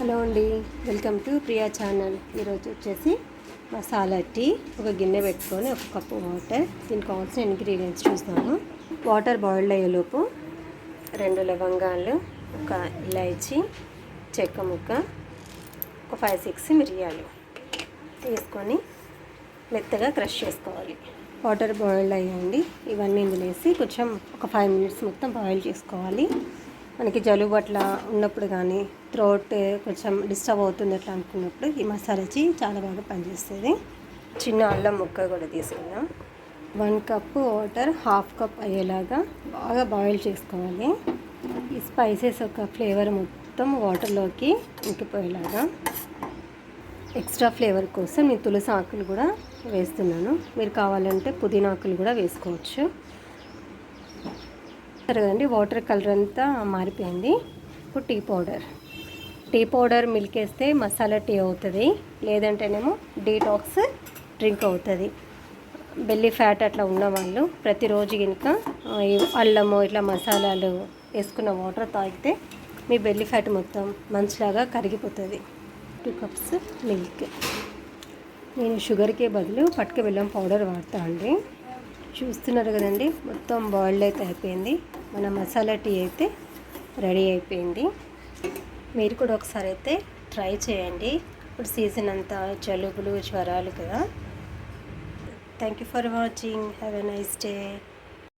Hello అండి welcome to Priya channel. ఈరోజు వచ్చేసి మసాలా టీ ఒక గిన్నె పెట్టుకొని ఒక కప్పు వాటర్ దీనికి కావాల్సిన ఇంగ్రీడియంట్స్ చూస్తాము వాటర్ బాయిల్డ్ అయ్యేలోపు రెండు లవంగాలు ఒక ఇలాయచి చెక్క ముక్క ఒక ఫైవ్ సిక్స్ మిరియాలు తీసుకొని మెత్తగా క్రష్ చేసుకోవాలి. వాటర్ బాయిల్డ్ అయ్యండి. ఇవన్నీ ఇందులో వేసి కొంచెం ఒక ఫైవ్ మినిట్స్ మొత్తం బాయిల్ చేసుకోవాలి. మనకి జలుబు అట్లా ఉన్నప్పుడు కానీ థ్రోట్ కొంచెం డిస్టర్బ్ అవుతుంది అట్లా అనుకున్నప్పుడు ఈ మసాలా వచ్చి చాలా బాగా పనిచేస్తుంది. చిన్న అల్లం ముక్క కూడా తీసుకుందాం. One cup water half cup అయ్యేలాగా బాగా బాయిల్ చేసుకోవాలి. ఈ స్పైసెస్ ఒక ఫ్లేవర్ మొత్తం వాటర్లోకి ఇంకిపోయేలాగా ఎక్స్ట్రా ఫ్లేవర్ కోసం నేను తులసి ఆకులు కూడా వేస్తున్నాను. మీరు కావాలంటే పుదీనా ఆకులు కూడా వేసుకోవచ్చు. చూస్తారు కదండి. వాటర్ కలర్ అంతా మారిపోయింది. ఇప్పుడు tea powder. Tea powder milk వేస్తే మసాలా టీ అవుతుంది. లేదంటేనేమో డీటాక్స్ డ్రింక్ అవుతుంది. బెల్లి ఫ్యాట్ అట్లా ఉన్నవాళ్ళు ప్రతిరోజు కనుక అల్లము ఇట్లా మసాలాలు వేసుకున్న వాటర్ తాగితే మీ బెల్లి ఫ్యాట్ మొత్తం మంచిలాగా కరిగిపోతుంది. Two cups milk. నేను షుగర్కే బదులు పట్టుక బెల్లం పౌడర్ వాడతా అండి. చూస్తున్నారు కదండి మొత్తం బాయిల్డ్ అయితే అయిపోయింది. మన మసాలా టీ అయితే రెడీ అయిపోయింది. మీరు కూడా ఒకసారి అయితే ట్రై చేయండి. ఇప్పుడు సీజన్ అంతా జలుబులు జ్వరాలు కదా. Thank you for watching have a nice day